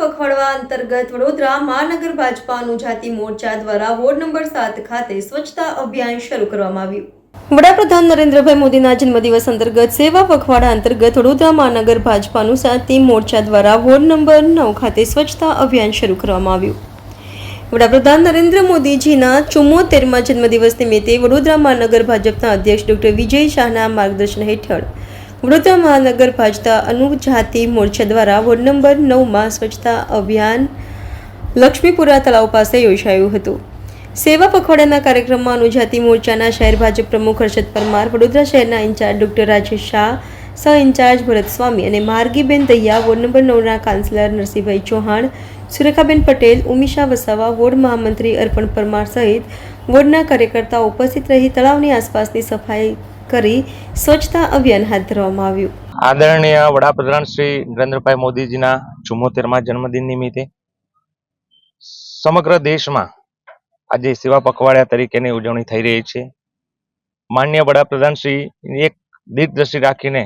પખવાડવા અંતર્ગત વડોદરા મહાનગર ભાજપા અનુજાતિ મોરચા દ્વારા વોર્ડ નંબર સાત ખાતે સ્વચ્છતા અભિયાન શરૂ કરવામાં આવ્યું. વડાપ્રધાન નરેન્દ્રભાઈ મોદીના જન્મદિવસ અંતર્ગત સેવા પખવાડા અંતર્ગત વડોદરા મહાનગર ભાજપાનું સાતિ મોરચા દ્વારા વોર્ડ નંબર નવ ખાતે સ્વચ્છતા અભિયાન શરૂ કરવામાં આવ્યું. વડાપ્રધાન નરેન્દ્ર મોદીજીના ચુમ્મોતેરમાં જન્મદિવસ નિમિત્તે વડોદરા મહાનગર ભાજપના અધ્યક્ષ ડોક્ટર વિજય શાહના માર્ગદર્શન હેઠળ વડોદરા મહાનગર ભાજપા અનુજાતિ મોરચા દ્વારા વોર્ડ નંબર નવમાં સ્વચ્છતા અભિયાન લક્ષ્મીપુરા તળાવ પાસે યોજાયું હતું. સેવા પખવાડિયાના કાર્યક્રમમાં અનુજાતિ મોરચાના શહેર ભાજપ પ્રમુખ હર્ષદ પરમાર, વડોદરા શહેરના ઇન્ચાર્જ ડોક્ટર રાજેશ શાહ, સહ ઇન્ચાર્જ ભરત સ્વામી અને માર્ગીબેન દહિયા વોર્ડ નંબર નવના કાઉન્સિલર નરસિંહભાઈ ચૌહાણ, સુરેખાબેન પટેલ ઉમિશા વસાવા, વોર્ડ મહામંત્રી અર્પણ પરમાર સહિત વોર્ડના કાર્યકર્તાઓ ઉપસ્થિત રહી તળાવની આસપાસની સફાઈ કરી સ્વચ્છતા અભિયાન હાથ ધરવામાં આવ્યું. આદરણીય વડાપ્રધાન શ્રી નરેન્દ્રભાઈ મોદીજીના ચુમ્મોતેરમા જન્મદિન નિમિત્તે સમગ્ર દેશમાં આજે સેવા પખવાડિયા તરીકેની ઉજવણી થઈ રહી છે. માન્ય વડાપ્રધાન શ્રી એક દીર્ઘદ્રષ્ટિ રાખીને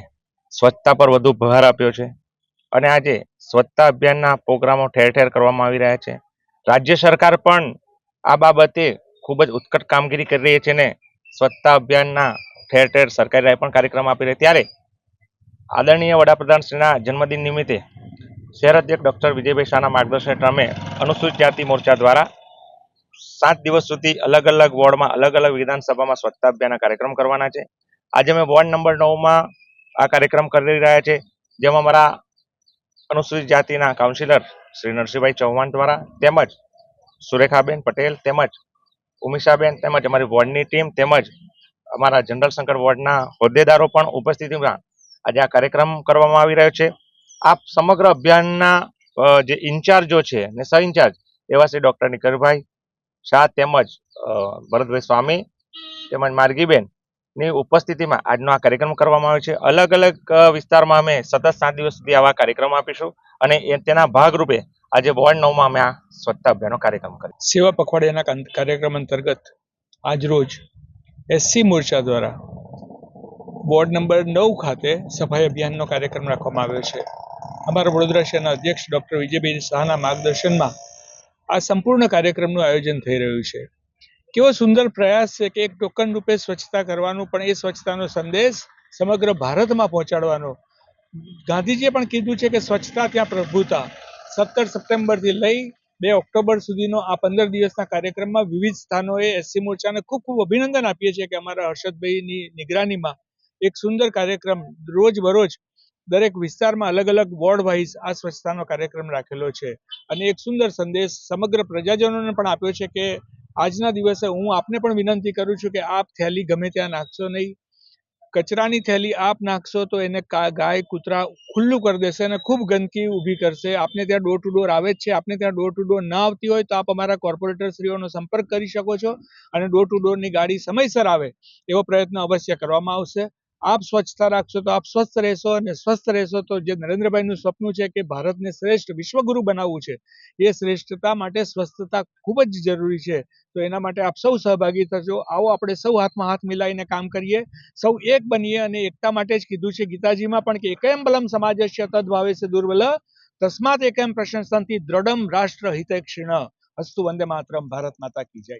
સ્વચ્છતા પર વધુ ભાર આપ્યો છે અને આજે સ્વચ્છતા અભિયાનના પ્રોગ્રામો ઠેર ઠેર કરવામાં આવી રહ્યા છે. રાજ્ય સરકાર પણ આ બાબતે ખૂબ જ ઉત્કટ કામગીરી કરી રહી છે ને સ્વચ્છતા અભિયાનના ઠેર ઠેર સરકારી રાય પણ કાર્યક્રમ આપી રહી. ત્યારે આદરણીય વડાપ્રધાન શ્રીના જન્મદિન નિમિત્તે શહેર અધ્યક્ષ ડૉક્ટર વિજયભાઈ શાહના માર્ગદર્શન હેઠળ અનુસૂચિત જાતિ મોરચા દ્વારા સાત દિવસ સુધી અલગ અલગ વોર્ડમાં અલગ અલગ વિધાનસભામાં સ્વચ્છતા અભિયાનના કાર્યક્રમ કરવાના છે. આજે અમે વોર્ડ નંબર નવમાં આ કાર્યક્રમ કરી રહ્યા છે. જેમાં મારા અનુસૂચિત જાતિના કાઉન્સિલર શ્રી નરસિંહભાઈ ચૌહાણ દ્વારા તેમજ સુરેખાબેન પટેલ તેમજ ઉમિશાબેન તેમજ અમારી વોર્ડની ટીમ તેમજ અમારા જનરલ શંકર વોર્ડના હોદ્દેદારો પણ ઉપસ્થિતિમાં આજે આ કાર્યક્રમ કરવામાં આવી રહ્યો છે. આ સમગ્ર અભિયાનના જે ઇન્ચાર્જો છે ને સહ ઇન્ચાર્જ એવા શ્રી ડૉક્ટર નિકરભાઈ શાહ તેમજ ભરતભાઈ સ્વામી તેમજ માર્ગીબેનની ઉપસ્થિતિમાં આજનો આ કાર્યક્રમ કરવામાં આવ્યો છે. અલગ અલગ વિસ્તારમાં અમે સતત સાત દિવસ સુધી આવા કાર્યક્રમ આપીશું અને તેના ભાગરૂપે આજે વોર્ડ નવમાં અમે આ સ્વચ્છતા અભિયાનનો કાર્યક્રમ કર્યો સેવા પખવાડિયાના કાર્યક્રમ અંતર્ગત આજરોજ એસસી મોરચા દ્વારા વોર્ડ નંબર નવ ખાતે સફાઈ અભિયાનનો કાર્યક્રમ રાખવામાં આવ્યો છે. અમારા વડોદરા શહેરના અધ્યક્ષ ડૉક્ટર વિજયભાઈ શાહના માર્ગદર્શનમાં આ સંપૂર્ણ કાર્યક્રમનું આયોજન થઈ રહ્યું છે. કેવો સુંદર પ્રયાસ છે કે એક ટોકન રૂપે સ્વચ્છતા કરવાનું પણ એ સ્વચ્છતાનો સંદેશ સમગ્ર ભારતમાં પહોંચાડવાનો. ગાંધીજીએ પણ કીધું છે કે સ્વચ્છતા ત્યાં પ્રભુતા. સત્તર સપ્ટેમ્બરથી લઈ બે ઓક્ટોબર સુધીનો આ પંદર દિવસના કાર્યક્રમમાં વિવિધ સ્થાનોએ એસસી મોરચાને ખૂબ ખૂબ અભિનંદન આપીએ છીએ કે અમારા હર્ષદભાઈની નિગરાનીમાં એક સુંદર કાર્યક્રમ રોજ બરોજ દરેક વિસ્તારમાં અલગ અલગ વોર્ડ વાઇઝ આ સ્વચ્છતાનો કાર્યક્રમ રાખેલો છે. અને એક સુંદર સંદેશ સમગ્ર પ્રજાજનોને પણ આપ્યો છે કે આજના દિવસે હું આપને પણ વિનંતી કરું છું કે આપ થેલી ગમે ત્યાં નાખશો નહીં. કચરાની થેલી આપ નાખશો તો એને ગાય, કૂતરા ખુલ્લું કરી દેશે અને ખૂબ ગંદકી ઊભી કરશે. આપને ત્યાં ડોર ટુ ડોર આવે જ છે. આપને ત્યાં ડોર ટુ ડોર ના આવતી હોય તો આપ અમારા કોર્પોરેટર શ્રીઓનો સંપર્ક કરી શકો છો અને ડોર ટુ ડોરની ગાડી સમયસર આવે એવો પ્રયત્ન અવશ્ય કરવામાં આવશે. આપ સ્વચ્છતા રાખશો તો આપ સ્વસ્થ રહેશો અને સ્વસ્થ રહેશો તો જે નરેન્દ્રભાઈનું સપનું છે કે ભારતને શ્રેષ્ઠ વિશ્વગુરુ બનાવવું છે, એ શ્રેષ્ઠતા માટે સ્વસ્થતા ખૂબ જ જરૂરી છે. તો એના માટે આપ સૌ સહભાગી થશો આવો આપણે સૌ હાથમાં હાથ મિલાવીને કામ કરીએ. સૌ એક બનીએ અને એકતા માટે જ કીધું છે ગીતાજીમાં પણ કે એકમ બલમ સમાજ સતત તદ્ભાવે છે દુર્બલ, તસ્માત એકમ પ્રશંસનથી દ્રઢમ રાષ્ટ્ર હિતૈક્ષિણ. અસ્તુ વંદે માતરમ. ભારત માતા કી જય.